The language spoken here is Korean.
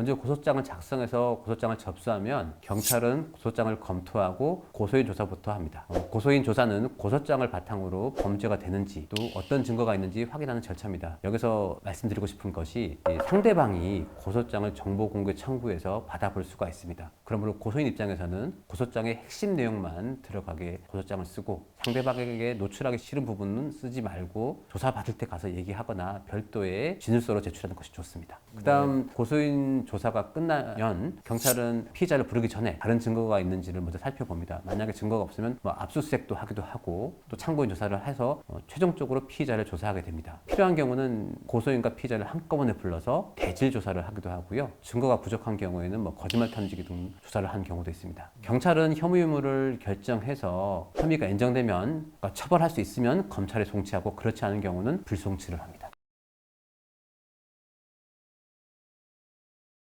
먼저 고소장을 작성해서 고소장을 접수하면 경찰은 고소장을 검토하고 고소인 조사부터 합니다. 어, 고소인 조사는 고소장을 바탕으로 범죄가 되는지 또 어떤 증거가 있는지 확인하는 절차입니다. 여기서 말씀드리고 싶은 것이 이 상대방이 고소장을 정보 공개 청구해서 받아볼 수가 있습니다. 그러므로 고소인 입장에서는 고소장의 핵심 내용만 들어가게 고소장을 쓰고 상대방에게 노출하기 싫은 부분은 쓰지 말고 조사받을 때 가서 얘기하거나 별도의 진술서로 제출하는 것이 좋습니다. 그 다음 고소인 조사가 끝나면 경찰은 피의자를 부르기 전에 다른 증거가 있는지를 먼저 살펴봅니다. 만약에 증거가 없으면 뭐 압수수색도 하기도 하고 또 참고인 조사를 해서 어, 최종적으로 피의자를 조사하게 됩니다. 필요한 경우는 고소인과 피의자를 한꺼번에 불러서 대질 조사를 하기도 하고요. 증거가 부족한 경우에는 뭐 거짓말 탐지기 등 조사를 한 경우도 있습니다. 경찰은 혐의 유무를 결정해서 혐의가 인정되면 그러니까 처벌할 수 있으면 검찰에 송치하고 그렇지 않은 경우는 불송치를 합니다.